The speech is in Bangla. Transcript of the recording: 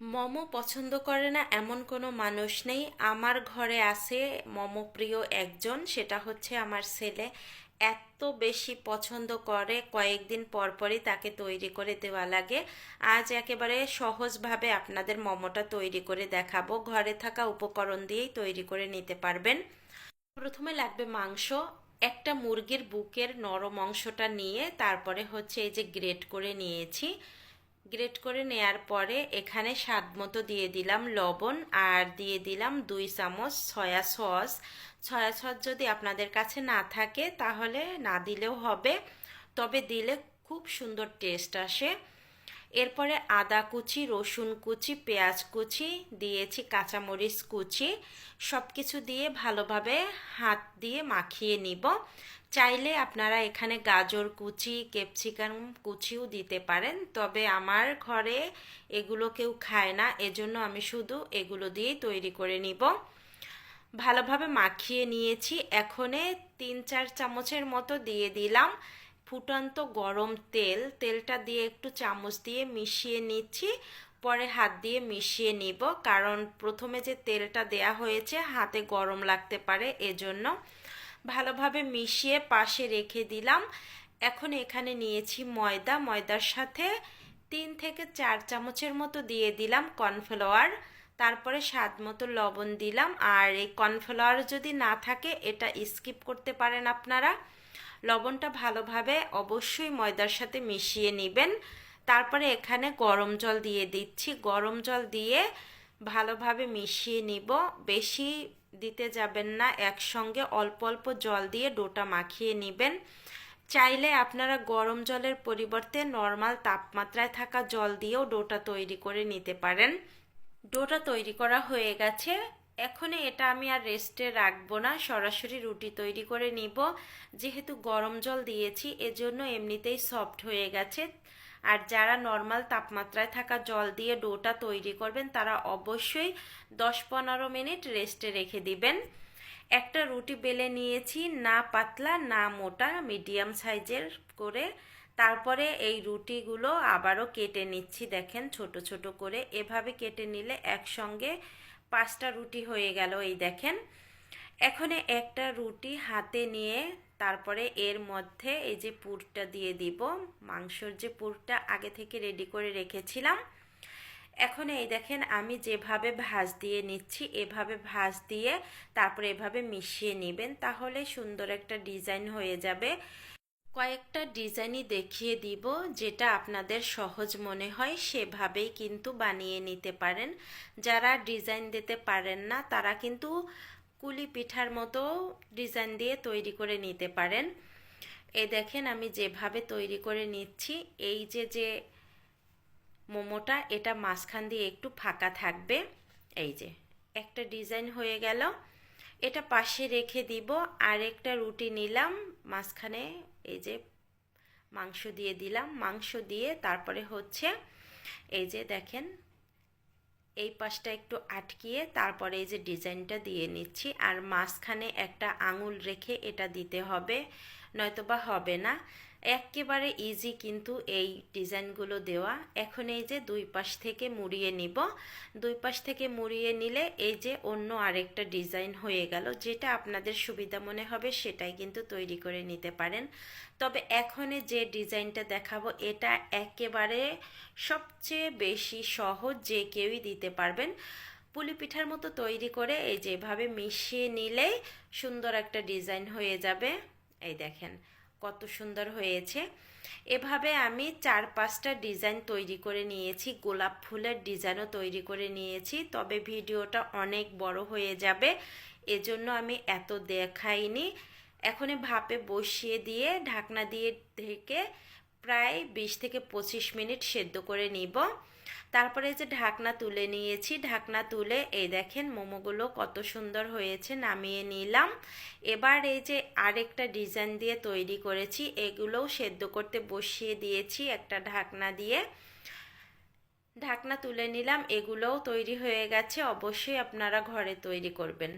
মোমো পছন্দ করে না এমন কোনো মানুষ নেই। আমার ঘরে আছে মোমো প্রিয় একজন, সেটা হচ্ছে আমার ছেলে। এত বেশি পছন্দ করে, কয়েকদিন পর পরই তাকে তৈরি করে দেওয়া লাগে। আজ একেবারে সহজভাবে আপনাদের মোমোটা তৈরি করে দেখাবো। ঘরে থাকা উপকরণ দিয়েই তৈরি করে নিতে পারবেন। প্রথমে লাগবে মাংস। একটা মুরগির বুকের নরম অংশটা নিয়ে তারপরে হচ্ছে এই যে গ্রেট করে নিয়েছি। গ্রেট করে নেয়ার পরে এখানে স্বাদ মতো দিয়ে দিলাম লবণ আর দিয়ে দিলাম দুই চামচ সয়া সস। সয়া সস যদি আপনাদের কাছে না থাকে তাহলে না দিলেও হবে, তবে দিলে খুব সুন্দর টেস্ট আসে। এরপরে আদা কুচি, রসুন কুচি, পেঁয়াজ কুচি, দিয়েছি কাঁচামরিচ কুচি। সব কিছু দিয়ে ভালোভাবে হাত দিয়ে মাখিয়ে নিব। চাইলে আপনারা এখানে গাজর কুচি, ক্যাপসিকাম কুচিও দিতে পারেন, তবে আমার ঘরে এগুলো কেউ খায় না, এজন্য আমি শুধু এগুলো দিয়েই তৈরি করে নিব। ভালোভাবে মাখিয়ে নিয়েছি। এখনে তিন চার চামচের মতো দিয়ে দিলাম। ফুটন্ত গরম তেল, তেলটা দিয়ে একটু চামচ দিয়ে মিশিয়ে নিচ্ছি। পরে হাত দিয়ে মিশিয়ে নিব, কারণ প্রথমে যে তেলটা দেয়া হয়েছে হাতে গরম লাগতে পারে এজন্য। ভালোভাবে মিশিয়ে পাশে রেখে দিলাম। এখন এখানে নিয়েছি ময়দা। ময়দার সাথে তিন থেকে চার চামচের মতো দিয়ে দিলাম কর্নফ্লাওয়ার। তারপরে স্বাদ মতো লবণ দিলাম। আর এই কর্নফ্লাওয়ার যদি না থাকে, এটা স্কিপ করতে পারেন আপনারা। লবণটা ভালোভাবে অবশ্যই ময়দার সাথে মিশিয়ে নেবেন। তারপরে এখানে গরম জল দিয়ে দিচ্ছি। গরম জল দিয়ে ভালোভাবে মিশিয়ে নিব। বেশি দিতে যাবেন না, একসঙ্গে অল্প অল্প জল দিয়ে ডোটা মাখিয়ে নেবেন। চাইলে আপনারা গরম জলের পরিবর্তে নর্মাল তাপমাত্রায় থাকা জল দিয়েও ডোটা তৈরি করে নিতে পারেন। ডোটা তৈরি করা হয়ে গেছে। এখন এটা আমি আর রেস্টে রাখব না। সরাসরি রুটি তৈরি করে নিব। যেহেতু গরম জল দিয়েছি, এজন্য এমনিতেই সফট হয়ে গেছে। আর যারা নর্মাল তাপমাত্রায় থাকা জল দিয়ে ডোটা তৈরি করবেন, তারা অবশ্যই দশ পনেরো মিনিট রেস্টে রেখে দিবেন। একটা রুটি বেলে নিয়েছি, না পাতলা, না মোটা মিডিয়াম সাইজের করে। তারপরে এই রুটিগুলো আবারও কেটে নিচ্ছি, দেখেন ছোট ছোট করে। এভাবে কেটে নিলে একসঙ্গে পাঁচটা রুটি হয়ে গেল, এই দেখেন। এখানে একটা রুটি হাতে নিয়ে তারপরে এর মধ্যে এই যে পুরটা দিয়ে দিব। মাংসর যে পুরটা আগে থেকে রেডি করে রেখেছিলাম। এখন এই দেখেন, আমি যেভাবে ভাজ দিয়ে নিচ্ছি, এভাবে ভাজ দিয়ে তারপরে এভাবে মিশিয়ে নেবেন, তাহলে সুন্দর একটা ডিজাইন হয়ে যাবে। কয়েকটা ডিজাইনই দেখিয়ে দিব, যেটা আপনাদের সহজ মনে হয়, সেভাবেই কিন্তু বানিয়ে নিতে পারেন। যারা ডিজাইন দিতে পারেন না, তারা কিন্তু কুলি পিঠার মতো ডিজাইন দিয়ে তৈরি করে নিতে পারেন। এ দেখেন, আমি যেভাবে তৈরি করে নিচ্ছি, এই যে যে মোমোটা, এটা মাঝখান দিয়ে একটু ফাঁকা থাকবে। এই যে, একটা ডিজাইন হয়ে গেল। এটা পাশে রেখে দিব আর একটা রুটি নিলাম, মাঝখানে এই যে মাংস দিয়ে দিলাম। মাংস দিয়ে তারপরে হচ্ছে এই যে দেখেন, এই পাশটা একটু আটকিয়ে তারপরে এই যে ডিজাইনটা দিয়ে নিচ্ছি। আর মাঝখানে একটা আঙুল রেখে এটা দিতে হবে। নয়তোবা হবে না। একেবারে ইজি কিন্তু এই ডিজাইনগুলো দেওয়া। এখন এই যে দুই পাশ থেকে মুড়িয়ে নিব। দুই পাশ থেকে মুড়িয়ে নিলে এই যে অন্য আরেকটা ডিজাইন হয়ে গেল। যেটা আপনাদের সুবিধা মনে হবে সেটাই কিন্তু তৈরি করে নিতে পারেন। তবে এখনে যে ডিজাইনটা দেখাবো, এটা একেবারে সবচেয়ে বেশি সহজ যে কেউই দিতে পারবেন। পুলি পিঠার মতো তৈরি করে এই যেভাবে মিশিয়ে নিলেই সুন্দর একটা ডিজাইন হয়ে যাবে। এই দেখেন, কত সুন্দর হয়েছে। এভাবে আমি চার পাঁচটা ডিজাইন তৈরি করে নিয়েছি, গোলাপ ফুলের ডিজাইনও তৈরি করে নিয়েছি, তবে ভিডিওটা অনেক বড় হয়ে যাবে, এজন্য আমি এত দেখাইনি। এখনই ভাপে বসিয়ে দিয়ে ঢাকনা দিয়ে ঢেকে প্রায় বিশ থেকে পঁচিশ মিনিট সেদ্ধ করে নিব। তারপরে যে ঢাকনা তুলে নিয়েছি, ঢাকনা তুলে এই দেখেন মোমোগুলো কত সুন্দর হয়েছে, নামিয়ে নিলাম। এবার এই যে আরেকটা ডিজাইন দিয়ে তৈরি করেছি, এগুলোও সেদ্ধ করতে বসিয়ে দিয়েছি একটা ঢাকনা দিয়ে। ঢাকনা তুলে নিলাম, এগুলোও তৈরি হয়ে গেছে, অবশ্যই আপনারা ঘরে তৈরি করবেন।